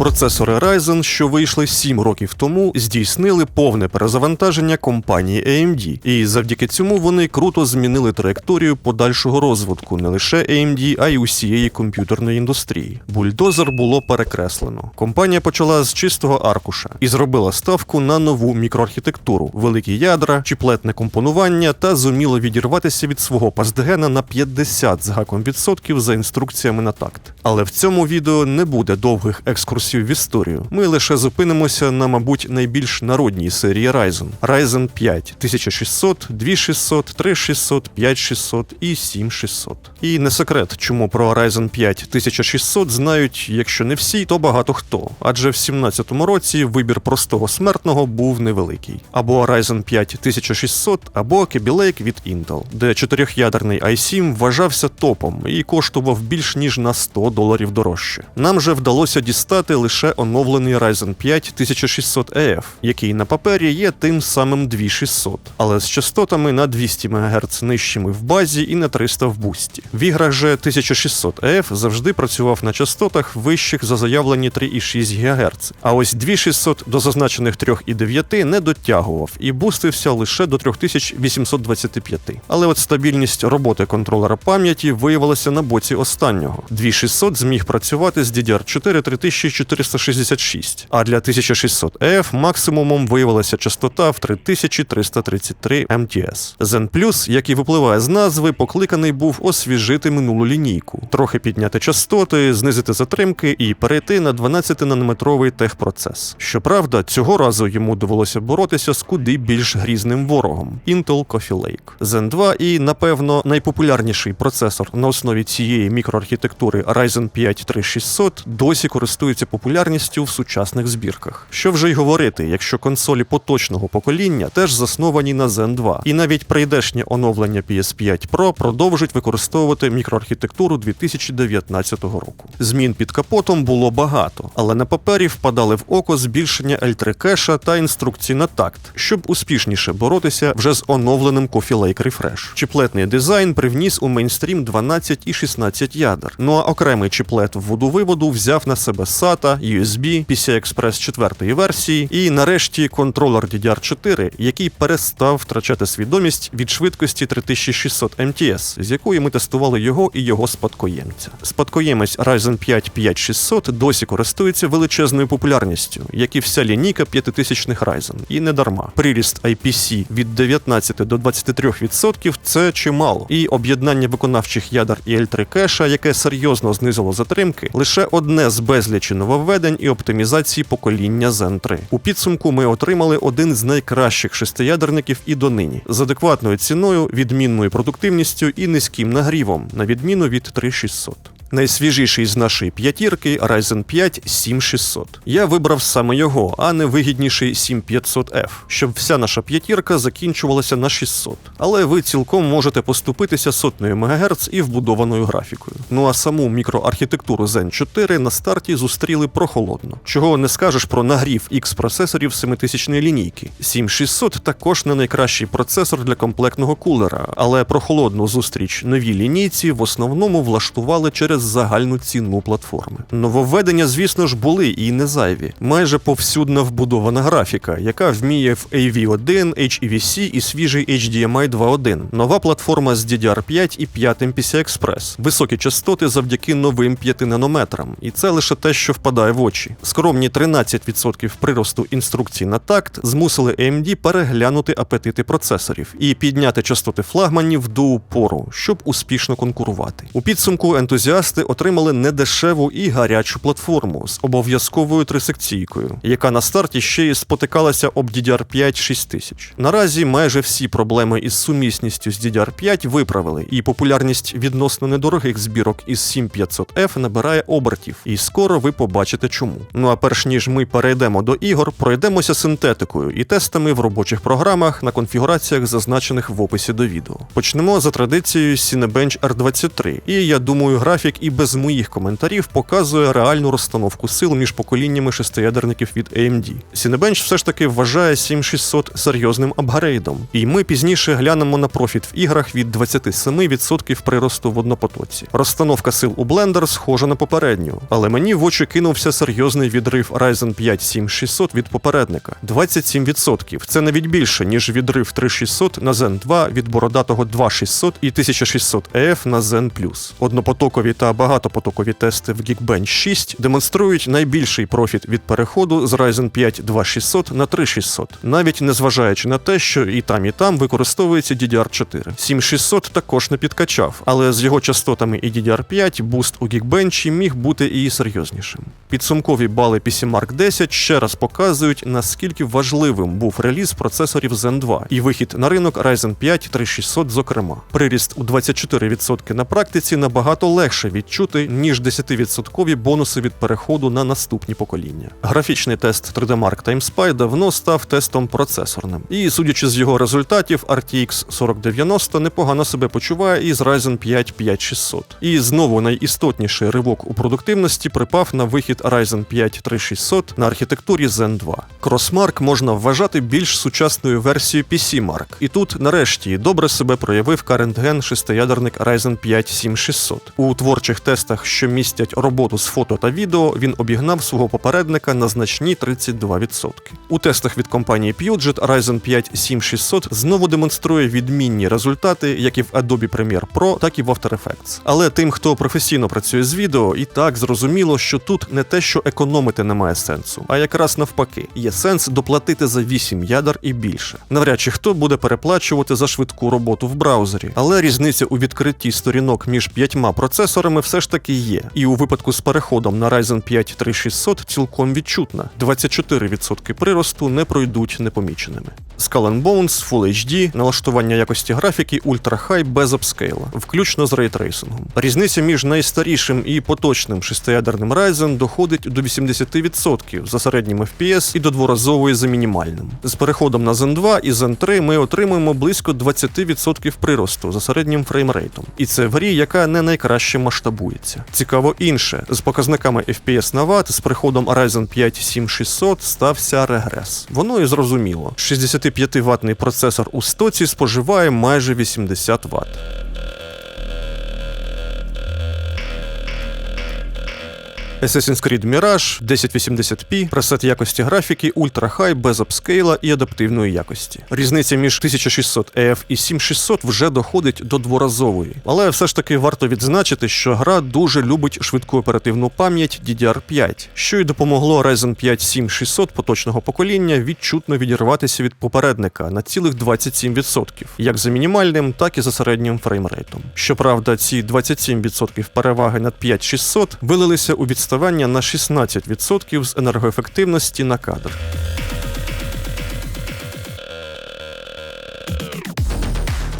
Процесори Ryzen, що вийшли 7 років тому, здійснили повне перезавантаження компанії AMD, і завдяки цьому вони круто змінили траєкторію подальшого розвитку не лише AMD, а й усієї комп'ютерної індустрії. Бульдозер було перекреслено. Компанія почала з чистого аркуша і зробила ставку на нову мікроархітектуру, великі ядра, чіплетне компонування та зуміло відірватися від свого пастгена на 50 з гаком відсотків за інструкціями на такт. Але в цьому відео не буде довгих екскурсів в історію. Ми лише зупинимося на, мабуть, найбільш народній серії Ryzen. Ryzen 5 1600, 2600, 3600, 5600 і 7600. І не секрет, чому про Ryzen 5 1600 знають, якщо не всі, то багато хто. Адже в 17-му році вибір простого смертного був невеликий. Або Ryzen 5 1600, або Kaby Lake від Intel, де чотирьохядерний i7 вважався топом і коштував більш ніж на 100 доларів дорожче. Нам же вдалося дістати лише оновлений Ryzen 5 1600 EF, який на папері є тим самим 2600, але з частотами на 200 МГц нижчими в базі і на 300 в бусті. В іграх же 1600 EF завжди працював на частотах вищих за заявлені 3,6 ГГц, а ось 2600 до зазначених 3,9 не дотягував і бустився лише до 3825. Але от стабільність роботи контролера пам'яті виявилася на боці останнього. 2600 зміг працювати з DDR4 3466, а для 1600F максимумом виявилася частота в 3333 МТС. Zen Plus, як і випливає з назви, покликаний був освіжити минулу лінійку, трохи підняти частоти, знизити затримки і перейти на 12-нанометровий техпроцес. Щоправда, цього разу йому довелося боротися з куди більш грізним ворогом Intel Coffee Lake. Zen 2 і, напевно, найпопулярніший процесор на основі цієї мікроархітектури Ryzen 5 3600 досі користується популярністю в сучасних збірках. Що вже й говорити, якщо консолі поточного покоління теж засновані на Zen 2, і навіть прийдешнє оновлення PS5 Pro продовжить використовувати мікроархітектуру 2019 року. Змін під капотом було багато, але на папері впадали в око збільшення L3 кеша та інструкцій на такт, щоб успішніше боротися вже з оновленим Coffee Lake Refresh. Чіплетний дизайн привніс у мейнстрім 12 і 16 ядер. Ну а окремий чіплет вводу-виводу взяв на себе SATA, USB, PCI-Express 4 версії і нарешті контролер DDR4, який перестав втрачати свідомість від швидкості 3600 МТС, з якої ми тестували його і його спадкоємця. Спадкоємець Ryzen 5 5600 досі користується величезною популярністю, як і вся лінійка 5000-х Ryzen. І не дарма. Приріст IPC від 19 до 23% – це чимало. І об'єднання виконавчих ядер і L3 кеша, яке серйозно знизило затримки, лише одне з безлічі нововведень і оптимізації покоління Zen 3. У підсумку ми отримали один з найкращих шестиядерників і донині з адекватною ціною, відмінною продуктивністю і низьким нагрівом, на відміну від 3600. Найсвіжіший з нашої п'ятірки Ryzen 5 7600. Я вибрав саме його, а не вигідніший 7500F, щоб вся наша п'ятірка закінчувалася на 600. Але ви цілком можете поступитися сотнею МГц і вбудованою графікою. Ну а саму мікроархітектуру Zen 4 на старті зустріли прохолодно. Чого не скажеш про нагрів X процесорів 7000 лінійки. 7600 також не найкращий процесор для комплектного кулера, але прохолодну зустріч новій лінійці в основному влаштували через загальну ціну платформи. Нововведення, звісно ж, були і не зайві. Майже повсюдна вбудована графіка, яка вміє в AV1, HEVC і свіжий HDMI 2.1. Нова платформа з DDR5 і 5 PCI-Express. Високі частоти завдяки новим 5 нанометрам. І це лише те, що впадає в очі. Скромні 13% приросту інструкцій на такт змусили AMD переглянути апетити процесорів і підняти частоти флагманів до упору, щоб успішно конкурувати. У підсумку ентузіасти отримали недешеву і гарячу платформу з обов'язковою трисекційкою, яка на старті ще й спотикалася об DDR5 6000. Наразі майже всі проблеми із сумісністю з DDR5 виправили, і популярність відносно недорогих збірок із 7500F набирає обертів, і скоро ви побачите чому. Ну а перш ніж ми перейдемо до ігор, пройдемося синтетикою і тестами в робочих програмах на конфігураціях, зазначених в описі до відео. Почнемо за традицією Cinebench R23, і я думаю, графік і без моїх коментарів показує реальну розстановку сил між поколіннями шестиядерників від AMD. Cinebench все ж таки вважає 7600 серйозним апгрейдом, і ми пізніше глянемо на профіт в іграх від 27% приросту в однопотоці. Розстановка сил у Blender схожа на попередню, але мені в очі кинувся серйозний відрив Ryzen 5 7600 від попередника 27%. Це навіть більше, ніж відрив 3600 на Zen 2 від бородатого 2600 і 1600 EF на Zen. Однопотокові та багатопотокові тести в Geekbench 6 демонструють найбільший профіт від переходу з Ryzen 5 2600 на 3600, навіть незважаючи на те, що і там, і там використовується DDR4. 7600 також не підкачав, але з його частотами і DDR5 буст у Geekbench міг бути і серйознішим. Підсумкові бали PCMark 10 ще раз показують, наскільки важливим був реліз процесорів Zen 2 і вихід на ринок Ryzen 5 3600 зокрема. Приріст у 24% на практиці набагато легше відчути, ніж 10% бонуси від переходу на наступні покоління. Графічний тест 3D Mark TimeSpy давно став тестом процесорним, і судячи з його результатів, RTX 4090 непогано себе почуває із Ryzen 5 5600. І знову найістотніший ривок у продуктивності припав на вихід Ryzen 5 3600 на архітектурі Zen 2. Crossmark можна вважати більш сучасною версією PC-Mark. І тут, нарешті, добре себе проявив gen шестиядерник Ryzen 5 7600. У творчих тестах, що містять роботу з фото та відео, він обігнав свого попередника на значні 32%. У тестах від компанії Puget Ryzen 5 7600 знову демонструє відмінні результати, як і в Adobe Premiere Pro, так і в After Effects. Але тим, хто професійно працює з відео, і так зрозуміло, що тут не те, що економити немає сенсу, а якраз навпаки, є сенс доплатити за 8 ядер і більше. Навряд чи хто буде переплачувати за швидку роботу в браузері, але різниця у відкритті сторінок між п'ятьма процесорами все ж таки є. І у випадку з переходом на Ryzen 5 3600 цілком відчутна. 24% приросту не пройдуть непоміченими. Skull and Bones, Full HD, налаштування якості графіки, Ultra High без апскейла, включно з рейтрейсингом. Різниця між найстарішим і поточним шестиядерним Ryzen доходить до 80% за середнім FPS і до дворазової за мінімальним. З переходом на Zen 2 і Zen 3 ми отримуємо близько 20% приросту за середнім фреймрейтом. І це в грі, яка не найкраще масштабується. Цікаво інше, з показниками FPS на ват з приходом Ryzen 5 7600 стався регрес. Воно і зрозуміло. 60 5-ваттний процесор у стоці споживає майже 80 Вт. Assassin's Creed Mirage 1080p, пресет якості графіки, High без апскейла і адаптивної якості. Різниця між 1600 EF і 7600 вже доходить до дворазової. Але все ж таки варто відзначити, що гра дуже любить швидку оперативну пам'ять DDR5, що й допомогло Ryzen 5 7600 поточного покоління відчутно відірватися від попередника на цілих 27%, як за мінімальним, так і за середнім фреймрейтом. Щоправда, ці 27% переваги над 5600 вилилися у відставання на 16% з енергоефективності на кадр.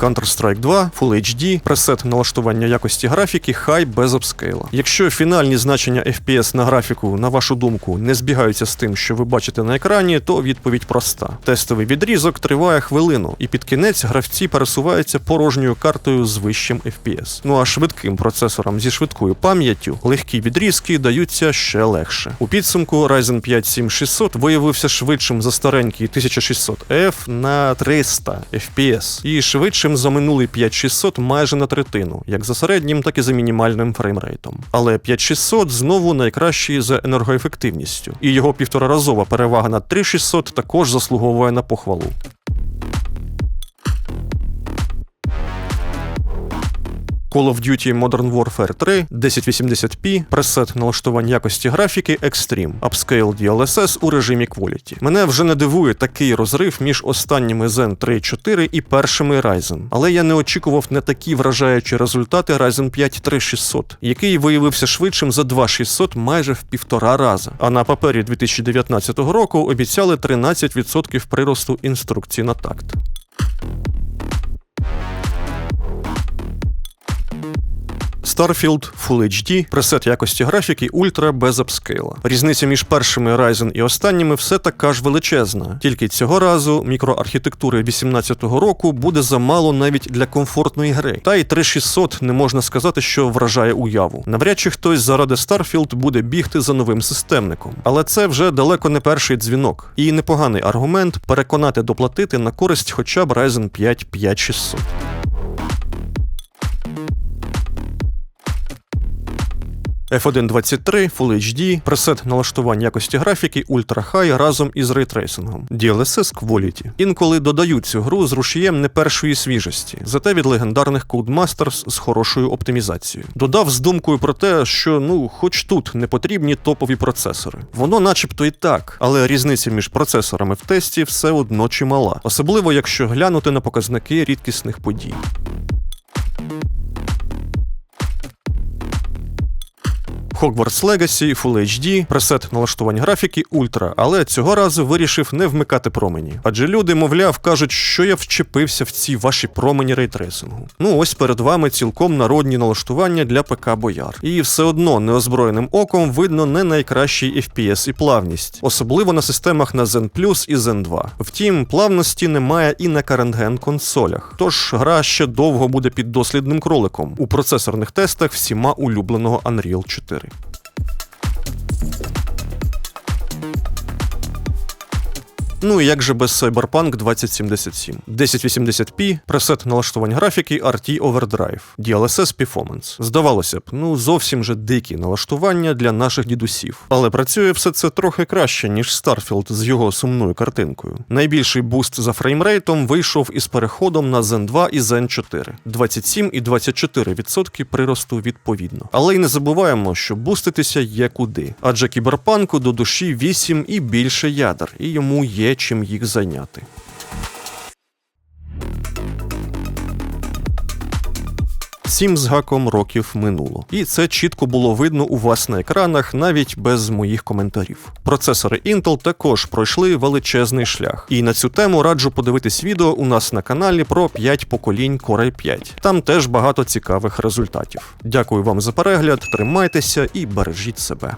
Counter-Strike 2, Full HD, пресет налаштування якості графіки, хай без апскейла. Якщо фінальні значення FPS на графіку, на вашу думку, не збігаються з тим, що ви бачите на екрані, то відповідь проста. Тестовий відрізок триває хвилину, і під кінець гравці пересуваються порожньою картою з вищим FPS. Ну а швидким процесорам зі швидкою пам'яттю легкі відрізки даються ще легше. У підсумку Ryzen 5 7600 виявився швидшим за старенький 1600F на 300 FPS і швидшим за минулий 5600 майже на третину, як за середнім, так і за мінімальним фреймрейтом. Але 5600 знову найкращий за енергоефективністю, і його півтораразова перевага над 3600 також заслуговує на похвалу. Call of Duty Modern Warfare 3, 1080p, пресет налаштувань якості графіки Extreme, Upscale DLSS у режимі Quality. Мене вже не дивує такий розрив між останніми Zen 3.4 і першими Ryzen. Але я не очікував не такі вражаючі результати Ryzen 5 3600, який виявився швидшим за 2600 майже в півтора рази. А на папері 2019 року обіцяли 13% приросту інструкцій на такт. Starfield Full HD, пресет якості графіки ультра без апскейла. Різниця між першими Ryzen і останніми все така ж величезна. Тільки цього разу мікроархітектури 18-го року буде замало навіть для комфортної гри. Та й 3600 не можна сказати, що вражає уяву. Навряд чи хтось заради Starfield буде бігти за новим системником. Але це вже далеко не перший дзвінок. І непоганий аргумент переконати доплатити на користь хоча б Ryzen 5 5600. F1.23 Full HD, пресет налаштувань якості графіки Ultra High разом із рейтрейсингом. DLSS Quality. Інколи додають цю гру з рушієм не першої свіжості, зате від легендарних Codemasters з хорошою оптимізацією. Додав з думкою про те, що ну, хоч тут не потрібні топові процесори. Воно начебто і так, але різниця між процесорами в тесті все одно чимала, особливо якщо глянути на показники рідкісних подій. Hogwarts Legacy Full HD, пресет налаштувань графіки Ультра, але цього разу вирішив не вмикати промені. Адже люди, мовляв, кажуть, що я вчепився в ці ваші промені рейтрейсингу. Ну ось перед вами цілком народні налаштування для ПК Бояр. І все одно неозброєним оком видно не найкращий FPS і плавність, особливо на системах на Zen Plus і Zen 2. Втім, плавності немає і на карентген консолях. Тож гра ще довго буде під дослідним кроликом у процесорних тестах всіма улюбленого Unreal 4. Ну і як же без Cyberpunk 2077. 1080p, пресет налаштувань графіки RT Overdrive, DLSS Performance. Здавалося б, ну зовсім же дикі налаштування для наших дідусів. Але працює все це трохи краще, ніж Starfield з його сумною картинкою. Найбільший буст за фреймрейтом вийшов із переходом на Zen 2 і Zen 4. 27 і 24% приросту відповідно. Але й не забуваємо, що буститися є куди. Адже кіберпанку до душі 8 і більше ядер, і йому чим їх зайняти. Сім з гаком років минуло, і це чітко було видно у вас на екранах навіть без моїх коментарів. Процесори Intel також пройшли величезний шлях, і на цю тему раджу подивитись відео у нас на каналі про 5 поколінь Core i 5. Там теж багато цікавих результатів. Дякую вам за перегляд, тримайтеся і бережіть себе.